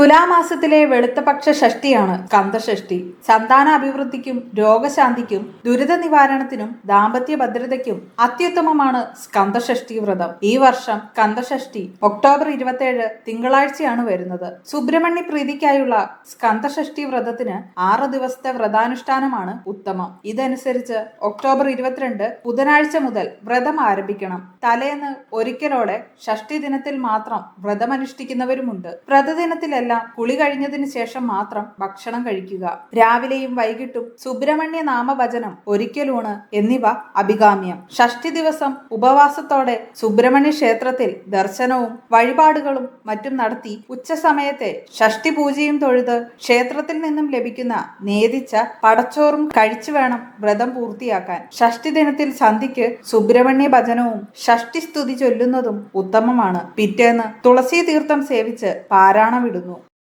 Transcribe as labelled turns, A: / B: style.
A: തുലാമാസത്തിലെ വെളുത്തപക്ഷ ഷഷ്ടിയാണ് കന്തഷഷ്ടി സന്താന അഭിവൃദ്ധിക്കും രോഗശാന്തിക്കും ദുരിത നിവാരണത്തിനും ദാമ്പത്യ ഭദ്രതയ്ക്കും അത്യുത്തമമാണ് സ്കന്ദഷഷ്ടി വ്രതം. ഈ വർഷം കന്തഷഷ്ടി ഒക്ടോബർ ഇരുപത്തിയേഴ് തിങ്കളാഴ്ചയാണ് വരുന്നത്. സുബ്രഹ്മണ്യ പ്രീതിക്കായുള്ള സ്കന്ദഷഷ്ടി വ്രതത്തിന് ആറ് ദിവസത്തെ വ്രതാനുഷ്ഠാനമാണ് ഉത്തമം. ഇതനുസരിച്ച് ഒക്ടോബർ ഇരുപത്തിരണ്ട് ബുധനാഴ്ച മുതൽ വ്രതം ആരംഭിക്കണം. തലേന്ന് ഒരിക്കലോടെ ഷഷ്ടി ദിനത്തിൽ മാത്രം വ്രതമനുഷ്ഠിക്കുന്നവരുമുണ്ട്. വ്രതദിനത്തിലെല്ലാം കുളി കഴിഞ്ഞതിന് ശേഷം മാത്രം ഭക്ഷണം കഴിക്കുക. രാവിലെയും വൈകിട്ടും സുബ്രഹ്മണ്യ നാമഭജനം ഒരിക്കലൂണ് എന്നിവ അഭികാമ്യം. ഷഷ്ടി ദിവസം ഉപവാസത്തോടെ സുബ്രഹ്മണ്യ ക്ഷേത്രത്തിൽ ദർശനവും വഴിപാടുകളും മറ്റും നടത്തി ഉച്ചസമയത്തെ ഷഷ്ടി പൂജയും തൊഴുത് ക്ഷേത്രത്തിൽ നിന്നും ലഭിക്കുന്ന നേതിച്ച പടച്ചോറും കഴിച്ചു വേണം വ്രതം പൂർത്തിയാക്കാൻ. ഷഷ്ടി ദിനത്തിൽ സന്ധിക്ക് സുബ്രഹ്മണ്യ ഭജനവും ഷഷ്ടി സ്തുതി ചൊല്ലുന്നതും ഉത്തമമാണ്. പിറ്റേന്ന് തുളസി തീർത്ഥം സേവിച്ച് പാരായണം വിടുന്നു.